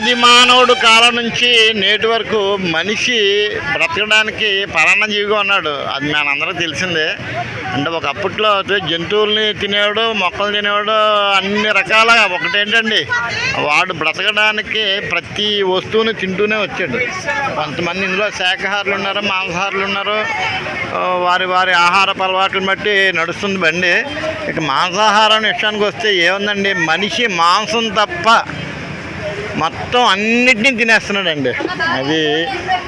ఆది మానవుడు కాలం నుంచి నేటి వరకు మనిషి బ్రతకడానికి పరాన్న జీవిగా ఉన్నాడు. అది మనందరూ తెలిసిందే. అంటే ఒక అప్పట్లో అయితే జంతువుల్ని తినేవాడు మొక్కలు తినేవాడు అన్ని రకాల ఒకటేంటండి? వాడు బ్రతకడానికి ప్రతి వస్తువుని తింటూనే వచ్చాడు. కొంతమంది ఇందులో శాఖాహారులు ఉన్నారు మాంసాహారులు ఉన్నారు. వారి వారి ఆహారపు అలవాట్లను బట్టి నడుస్తుంది బండి. ఇక మాంసాహారం విషయానికి వస్తే ఏముందండి? మనిషి మాంసం తప్ప మొత్తం అన్నిటినీ తినేస్తున్నాడండి. అది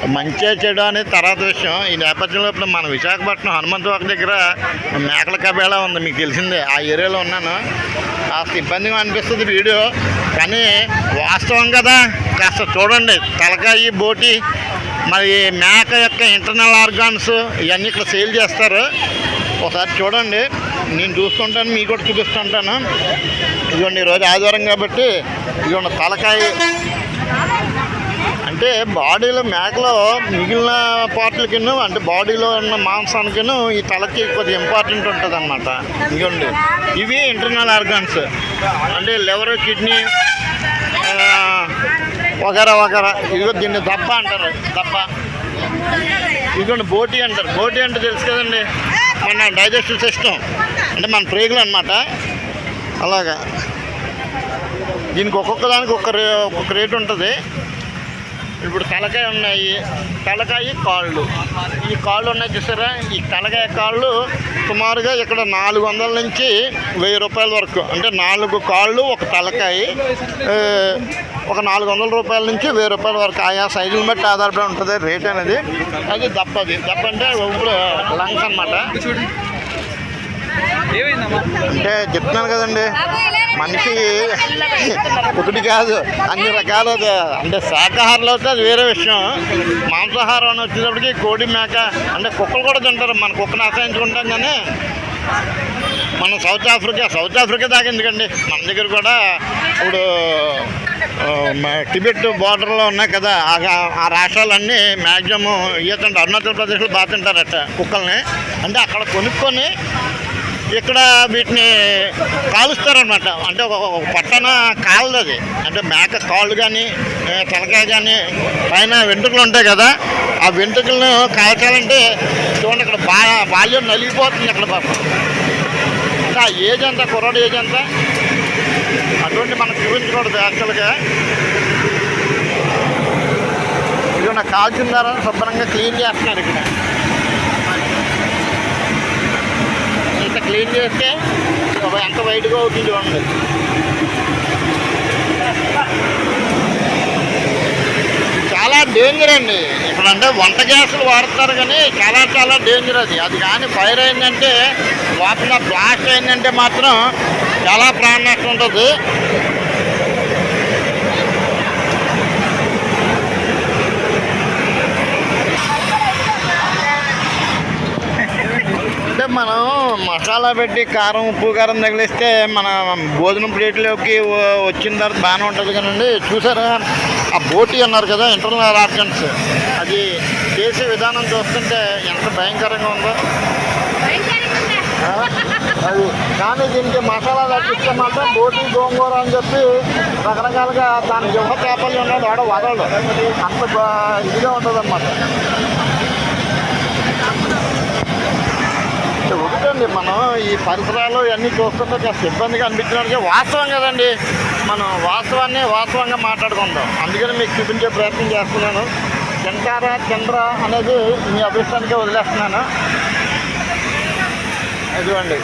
మంచిగా చెడు అనేది తర్వాత విషయం. ఈ నేపథ్యంలో ఇప్పుడు మన విశాఖపట్నం హనుమంతవాక దగ్గర మేకల కబేళా ఉంది మీకు తెలిసిందే. ఆ ఏరియాలో ఉన్నాను. కాస్త ఇబ్బందిగా అనిపిస్తుంది వీడియో. కానీ వాస్తవం కదా కాస్త చూడండి. తలకాయి బోటి మరి మేక యొక్క ఇంటర్నల్ ఆర్గాన్స్ ఇవన్నీ ఇక్కడ సేల్ చేస్తారు. ఒకసారి చూడండి. నేను చూస్తుంటాను మీకు కూడా చూపిస్తుంటాను. ఇదిగోండి ఈరోజు ఆదివారం కాబట్టి ఇదిగోండి తలకాయ. అంటే బాడీలో మేకలో మిగిలిన పార్ట్లకిను అంటే బాడీలో ఉన్న మాంసానికిను ఈ తలకి కొద్దిగా ఇంపార్టెంట్ ఉంటుంది అనమాట ఇదిగోండి ఇవి ఇంటర్నల్ ఆర్గాన్స్ అంటే లివర్ కిడ్నీ వగరా వగరా. ఇదిగో దీన్ని దప్ప అంటారు దప్ప. ఇదిగోండి బోటి అంటారు. బోటి అంటే తెలుసు కదండి మన డైజెస్టివ్ సిస్టమ్ అంటే మన ప్రేగులు అనమాట అలాగా. దీనికి ఒక్కొక్క దానికి ఒక్క రే ఒక్కొక్క రేటు ఉంటుంది. ఇప్పుడు తలకాయ ఉన్నాయి. తలకాయ కాళ్ళు. ఈ కాళ్ళు ఉన్నాయి చూసారా? ఈ తలకాయ కాళ్ళు సుమారుగా ఇక్కడ నాలుగు వందల నుంచి వెయ్యి రూపాయల వరకు. అంటే నాలుగు కాళ్ళు ఒక తలకాయ ఒక నాలుగు వందల రూపాయల నుంచి వెయ్యి రూపాయల వరకు. ఆయా సైజుని బట్టి ఆధారపడి ఉంటుంది. రేట్ అనేది. అది దప్పది. దప్ప అంటే ఇప్పుడు లంగ్స్ అనమాట అంటే చెప్తున్నాను కదండి. మనిషి ఒకటి కాదు అన్ని రకాల అంటే శాకాహారాలు అయితే అది వేరే విషయం. మాంసాహారం అని వచ్చేటప్పటికి కోడి మేక అంటే కుక్కలు కూడా తింటారు. మన కుక్కను ఆశ్రయించుకుంటాం కానీ మనం సౌత్ ఆఫ్రికా సౌత్ ఆఫ్రికా దాకా ఎందుకండి? మన దగ్గర కూడా ఇప్పుడు టిబెట్ బార్డర్లో ఉన్నాయి కదా. ఆ- ఆ రాష్ట్రాలన్నీ మ్యాక్సిమం ఇయ్యతండి అరుణాచల్ ప్రదేశ్లో బాగా తింటారట కుక్కల్ని. అంటే అక్కడ కొనుక్కొని ఇక్కడ వీటిని కాలుస్తారనమాట అంటే ఒక పట్టణ కాలదు అది. అంటే మేక కాళ్ళు కానీ తలకాయ కానీ పైన వెంట్రుకలు ఉంటాయి కదా ఆ వెంట్రుకలను కాల్చాలంటే చూడండి ఇక్కడ బా బాల్యం నలిగిపోతుంది అక్కడ పాపం. అంటే ఆ ఏజ్ అంతా కుర్రాడు ఏజ్ అంతా అటువంటి మనకు చూపించకూడదు యాక్చువల్గా ఇది నాకు కాల్చిన ద్వారా శుభ్రంగా క్లీన్ చేస్తున్నారు ఇక్కడ ఇంత క్లీన్ చేస్తే ఎంత వైట్గా అవుతుంది చూడండి. చాలా డేంజర్ అండి. ఇక్కడ అంటే వంట గ్యాసులు వాడతారు కానీ చాలా చాలా డేంజర్ అది. అది కానీ ఫైర్ అయిందంటే వాటిలో బ్లాస్ట్ అయిందంటే మాత్రం చాలా ప్రాణ నష్టం ఉంటుంది అంటే మనం మసాలా పెట్టి కారం ఉప్పు కారం తగిలిస్తే మన భోజనం ప్లేట్లోకి వచ్చిన తర్వాత బాగానే ఉంటుంది కానండి చూసారా? ఆ బోటి అన్నారు కదా ఇంటర్నల్ ఆర్గన్స్ అది చేసే విధానం చూస్తుంటే ఎంత భయంకరంగా ఉందో. అది కానీ దీనికి మసాలా తగ్గిస్తే మాత్రం బోటి గోంగూర అని చెప్పి రకరకాలుగా దాని యువ చేపలు ఉన్నాడు ఆడ వదలడు. అంత ఇదిగా ఉంటుంది అన్నమాట ఒకటండి మనం ఈ పరిసరాలు ఇవన్నీ చూస్తుంటే కాస్త ఇబ్బందిగా అనిపించినట్టుగా వాస్తవం కదండి. మనం వాస్తవాన్ని వాస్తవంగా మాట్లాడుకుందాం. అందుకని మీకు చూపించే ప్రయత్నం చేస్తున్నాను. తింటారా తినరా అనేది మీ అభిష్టానికే వదిలేస్తున్నాను. ఇదిగోండి.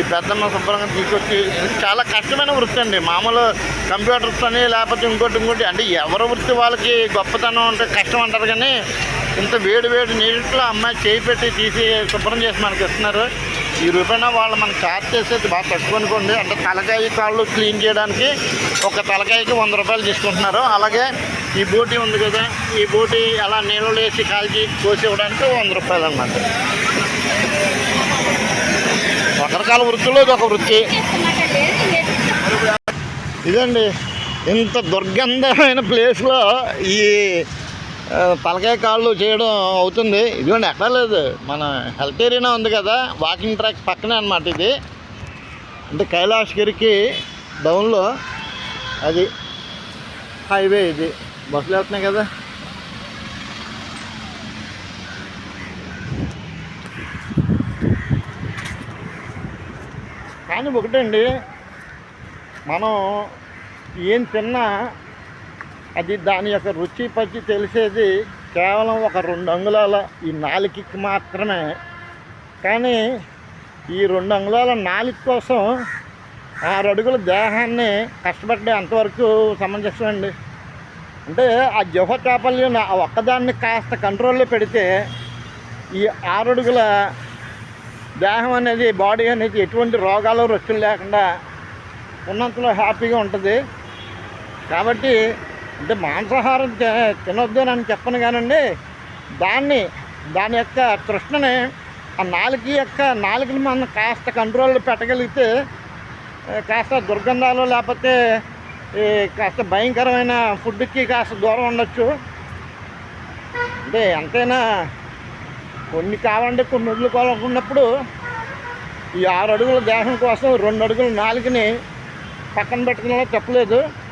ఈ పెద్దమ్మ శుభ్రంగా తీసుకొచ్చి చాలా కష్టమైన వృత్తి అండి. మామూలు కంప్యూటర్స్ అని లేకపోతే ఇంకోటి ఇంకోటి అంటే ఎవరి వృత్తి వాళ్ళకి గొప్పతనం అంటే కష్టం అంటారు కానీ ఇంత వేడి వేడి నీటిలో అమ్మాయి చేయి పెట్టి తీసి శుభ్రం చేసి మనకి ఇస్తున్నారు. ఈ రూపాయన వాళ్ళు మనం ఛార్జ్ చేసేది బాగా తక్కువ అనుకోండి. అంటే తలకాయ కాళ్ళు క్లీన్ చేయడానికి ఒక తలకాయకి వంద రూపాయలు తీసుకుంటున్నారు. అలాగే ఈ బూటీ ఉంది కదా ఈ బూటీ అలా నీళ్ళు వేసి కాల్చి కోసి ఇవ్వడానికి వంద రూపాయలు అన్నమాట. రకరకాల వృత్తుల్లో ఇది ఒక వృత్తి. ఇదండి ఇంత దుర్గంధమైన ప్లేస్లో ఈ తలకాయ కాళ్ళు చేయడం అవుతుంది. ఇదిగోండి ఎక్కడ లేదు. మన హెల్త్ ఏరియానే ఉంది కదా వాకింగ్ ట్రాక్ పక్కనే అనమాట ఇది. అంటే కైలాసగిరికి డౌన్లో అది హైవే ఇది. బస్సులు వెళ్తున్నాయి కదా. కానీ ఒకటండి మనం ఏం తిన్నా అది దాని యొక్క రుచి పచ్చి తెలిసేది కేవలం ఒక రెండు అంగుళాల ఈ నాలుకకి మాత్రమే. కానీ ఈ రెండు అంగుళాల నాలుగు కోసం ఆరు అడుగుల దేహాన్ని కష్టపడ్డే అంతవరకు సమంజసం అండి. అంటే ఆ జుహ చాపల్యం ఆ ఒక్కదాన్ని కాస్త కంట్రోల్లో పెడితే ఈ ఆరు అడుగుల దేహం అనేది బాడీ అనేది ఎటువంటి రోగాలు రొచ్చులు లేకుండా ఉన్నంతలో హ్యాపీగా ఉంటుంది. కాబట్టి అంటే మాంసాహారం తి- తినొద్దు అని చెప్పను కానండి. దాన్ని దాని యొక్క కృష్ణని ఆ నాలుగు యొక్క నాలుగుని మనం కాస్త కంట్రోల్లో పెట్టగలిగితే కాస్త దుర్గంధాలు లేకపోతే ఈ కాస్త భయంకరమైన ఫుడ్కి కాస్త దూరం ఉండొచ్చు. అంటే ఎంతైనా కొన్ని కావాలంటే కొన్ని వదులుకోవాలనుకున్నప్పుడు ఈ ఆరు అడుగుల దేహం కోసం రెండు అడుగుల నాలుగుని పక్కన పెట్టుకునే తప్పలేదు.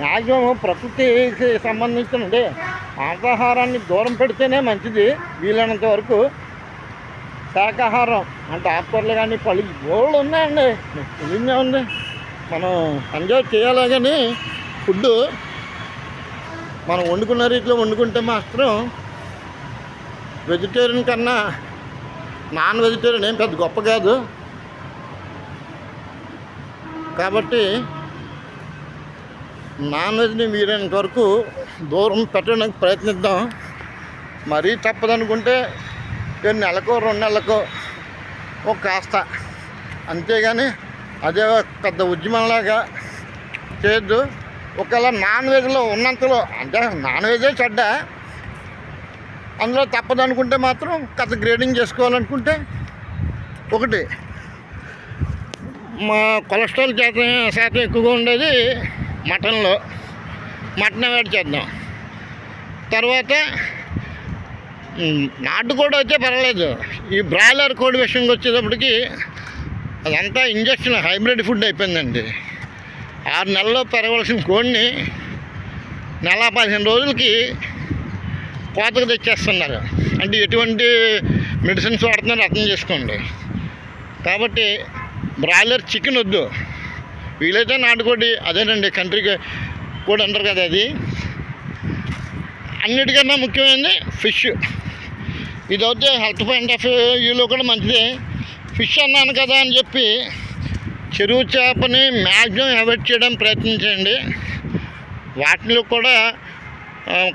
మ్యాక్సిమం ప్రకృతికి సంబంధించినది. మాంసాహారాన్ని దూరం పెడితేనే మంచిది. వీలైనంత వరకు శాకాహారం అంటే ఆకుకూరలు కానీ పళ్ళు బోళ్ళు ఉన్నాయండి. తెలియదే ఉంది. మనం ఎంజాయ్ చేయాలి కానీ ఫుడ్ మనం వండుకున్న రీతిలో వండుకుంటే మాత్రం వెజిటేరియన్ కన్నా నాన్ వెజిటేరియన్ ఏం పెద్ద గొప్ప కాదు. కాబట్టి నాన్ వెజ్ని వీలైనంత వరకు దూరం పెట్టడానికి ప్రయత్నిద్దాం. మరీ తప్పదనుకుంటే ఏ నెలకో రెండు నెలలకో ఒక కాస్త. అంతేగాని అదే పెద్ద ఉద్యమంలాగా చేయొద్దు. ఒకవేళ నాన్ వెజ్లో ఉన్నంతలో అంటే నాన్ వెజే చెడ్డ. అందులో తప్పదనుకుంటే మాత్రం కథ గ్రేడింగ్ చేసుకోవాలనుకుంటే ఒకటి మా కొలెస్ట్రాల్ శాతం శాతం ఎక్కువగా ఉండేది మటన్లో మటన్ వేడి చేద్దాం. తర్వాత నాటుకోడి అయితే పర్వాలేదు. ఈ బ్రాయిలర్ కోడి విషయంకి వచ్చేటప్పటికి అదంతా ఇంజక్షన్ హైబ్రిడ్ ఫుడ్ అయిపోయిందండి. ఆరు నెలల్లో పెరగవలసిన కోడిని నెల పదిహేను రోజులకి కోతకు తెచ్చేస్తున్నారు. అంటే ఎటువంటి మెడిసిన్స్ వాడుతున్నారో అర్థం చేసుకోండి. కాబట్టి బ్రాయిలర్ చికెన్ వద్దు. వీలైతే నాటుకోడి అదేనండి కంట్రీకి కూడా అంటారు కదా అది. అన్నిటికన్నా ముఖ్యమైనది ఫిష్ ఇది అయితే హెల్త్ పాయింట్ ఆఫ్ వ్యూలో కూడా మంచిదే. ఫిష్ అన్నాను కదా అని చెప్పి చెరువు చేపని మ్యాక్సిమం అవాయిడ్ చేయడం ప్రయత్నించండి. వాటిలో కూడా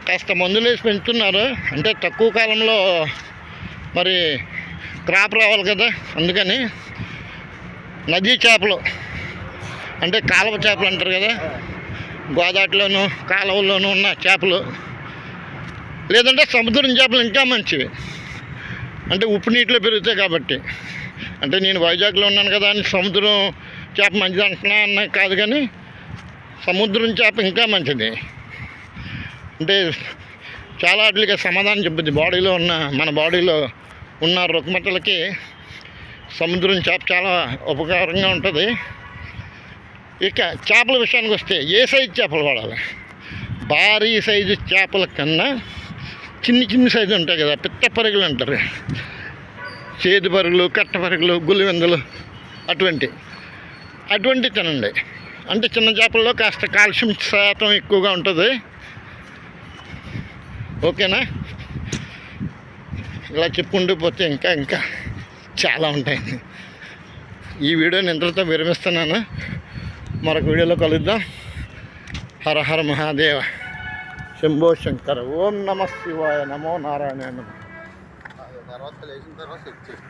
కాస్త మందులు వేసి పెంచుతున్నారు. అంటే తక్కువ కాలంలో మరి క్రాప్ రావాలి కదా అందుకని నదీ చేపలు. అంటే కాలువ చేపలు అంటారు కదా. గోదావరిలోను కాలువలోనూ ఉన్న చేపలు. లేదంటే సముద్రం చేపలు ఇంకా మంచివి. అంటే ఉప్పు నీటిలో పెరుగుతాయి కాబట్టి. అంటే నేను వైజాగ్లో ఉన్నాను కదా అని సముద్రం చేప మంచిది అంటున్నా అన్న కాదు కానీ సముద్రం చేప ఇంకా మంచిది. అంటే చాలా వాటికి సమాధానం చెప్పింది బాడీలో ఉన్న మన బాడీలో ఉన్న రుగ్మతలకి సముద్రం చేప చాలా ఉపకారంగా ఉంటుంది. ఇక చేపల విషయానికి వస్తే ఏ సైజు చేపలు వాడాలి? భారీ సైజు చేపల కన్నా చిన్ని చిన్ని సైజు ఉంటాయి కదా పిత్త పరుగులు అంటారు. చేతి పరుగులు కట్ట పరుగులు గుల్లివెందులు అటువంటి అటువంటి తినండి. అంటే చిన్న చేపల్లో కాస్త కాల్షియం శాతం ఎక్కువగా ఉంటుంది. ఓకేనా? ఇలా చెప్పుకుంటూ పోతే ఇంకా ఇంకా చాలా ఉంటాయి. ఈ వీడియోని ఇంతటితో విరమిస్తున్నాను. మరొక వీడియోలో కలుద్దాం. హర హర మహాదేవ. శంభో శంకర. ఓం నమ శివాయ. నమో నారాయణ నమః. తర్వాత లేచిన తర్వాత చెక్ చేయి.